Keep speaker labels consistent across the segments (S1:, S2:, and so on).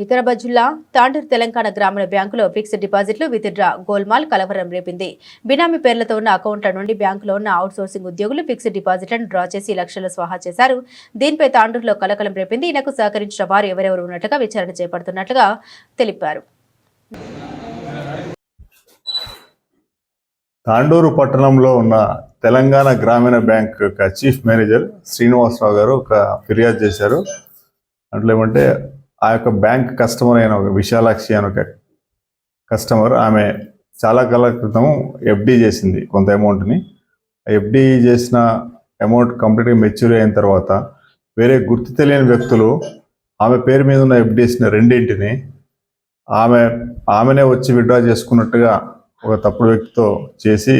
S1: వికారాబాద్ జిల్లా తాండూరు తెలంగాణ గ్రామీణ బ్యాంకులో ఫిక్స్డ్ డిపాజిట్లు విత్డ్రా గోల్మాల్ కలవరం రేపింది. బినామీ పేర్లతో ఉన్న అకౌంట్ల నుండి బ్యాంకులో ఉన్న అవుట్సోర్సింగ్ ఉద్యోగులు ఫిక్స్డ్ డిపాజిట్లను డ్రా చేసి లక్షల స్వాహా చేశారు. దీనిపై తాండూరులో కలకలం రేపింది. ఈయనకు సహకరించిన వారు ఎవరెవరు ఉన్నట్లుగా విచారణ చేపడుతున్నట్లుగా తెలిపారు.
S2: తాండూరు పట్టణంలో ఉన్న తెలంగాణ గ్రామీణ బ్యాంక్ యొక్క చీఫ్ మేనేజర్ శ్రీనివాసరావు గారు ఒక ఫిర్యాదు చేశారు. అట్లా ఏమంటే ఆ యొక్క బ్యాంక్ కస్టమర్ అయిన ఒక విశాలాక్షి అని ఒక కస్టమర్ ఆమె చాలా కాల క్రితం ఎఫ్డి చేసింది కొంత అమౌంట్ని ఎఫ్డి చేసిన అమౌంట్ కంప్లీట్గా మెచ్యూర్ అయిన తర్వాత వేరే గుర్తు తెలియని వ్యక్తులు ఆమె పేరు మీద ఉన్న ఎఫ్డీస్ని రెండింటిని ఆమె ఆమెనే వచ్చి విడ్డ్రా చేసుకున్నట్టుగా ఒక తప్పుడు వ్యక్తితో చేసి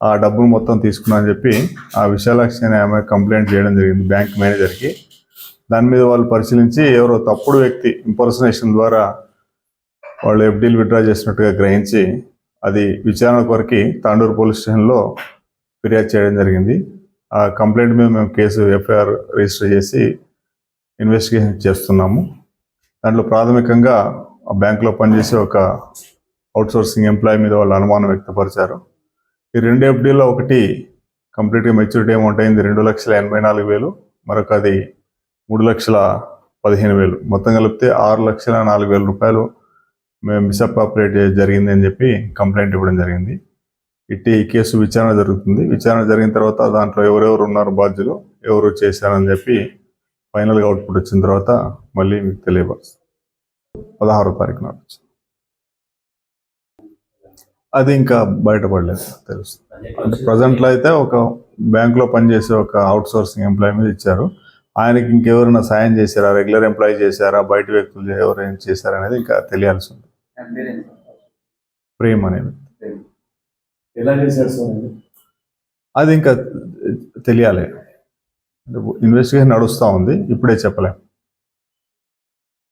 S2: ఆ డబ్బులు మొత్తం తీసుకున్నా అని చెప్పి ఆ విశాలాక్షి అనే ఆమె కంప్లైంట్ చేయడం జరిగింది బ్యాంక్ మేనేజర్కి దాని మీద వాళ్ళు పరిశీలించి ఎవరో తప్పుడు వ్యక్తి ఇంపర్సనేషన్ ద్వారా వాళ్ళు ఎఫ్డీలు విత్డ్రా చేసినట్టుగా గ్రహించి అది విచారణ కొరకి తాండూరు పోలీస్ స్టేషన్లో ఫిర్యాదు చేయడం జరిగింది. ఆ కంప్లైంట్ మీద మేము కేసు ఎఫ్ఐఆర్ రిజిస్టర్ చేసి ఇన్వెస్టిగేషన్ చేస్తున్నాము. దాంట్లో ప్రాథమికంగా ఆ బ్యాంకులో పనిచేసే ఒక అవుట్సోర్సింగ్ ఎంప్లాయీ మీద వాళ్ళు అనుమానం వ్యక్తపరిచారు. ఈ రెండు ఎఫ్డీలో ఒకటి కంప్లీట్గా మెచ్యూరిటీ అమౌంట్ అయింది రెండు లక్షల ఎనభై నాలుగు వేలు. మరొక అది మూడు లక్షల పదిహేను వేలు. మొత్తం కలిపితే ఆరు లక్షల నాలుగు వేల రూపాయలు మేము మిస్అప్రాపరేట్ జరిగింది అని చెప్పి కంప్లైంట్ ఇవ్వడం జరిగింది. ఇట్టి ఈ కేసు విచారణ జరుగుతుంది. విచారణ జరిగిన తర్వాత దాంట్లో ఎవరెవరు ఉన్నారు బాధ్యులు ఎవరు చేశారని చెప్పి ఫైనల్గా అవుట్పుట్ వచ్చిన తర్వాత మళ్ళీ మీకు తెలియపరుస్తాం. పదహారో తారీఖు నాడు వచ్చింది. అది ఇంకా బయటపడలేదు తెలుస్తుంది. అంటే ప్రజెంట్లో అయితే ఒక బ్యాంకులో పనిచేసే ఒక అవుట్ సోర్సింగ్ ఎంప్లాయీ మీద ఇచ్చారు. ఆయనకి ఇంకెవరైనా సాయం చేశారా? రెగ్యులర్ ఎంప్లాయీ చేశారా? బయట వ్యక్తులు ఎవరైనా చేశారా అనేది ఇంకా తెలియాల్సి ఉంది? ప్రేమ్ అనేది. అది? ఇంకా తెలియాలి. ఇన్వెస్టిగేషన్ నడుస్తూ ఉంది. ఇప్పుడే చెప్పలేం.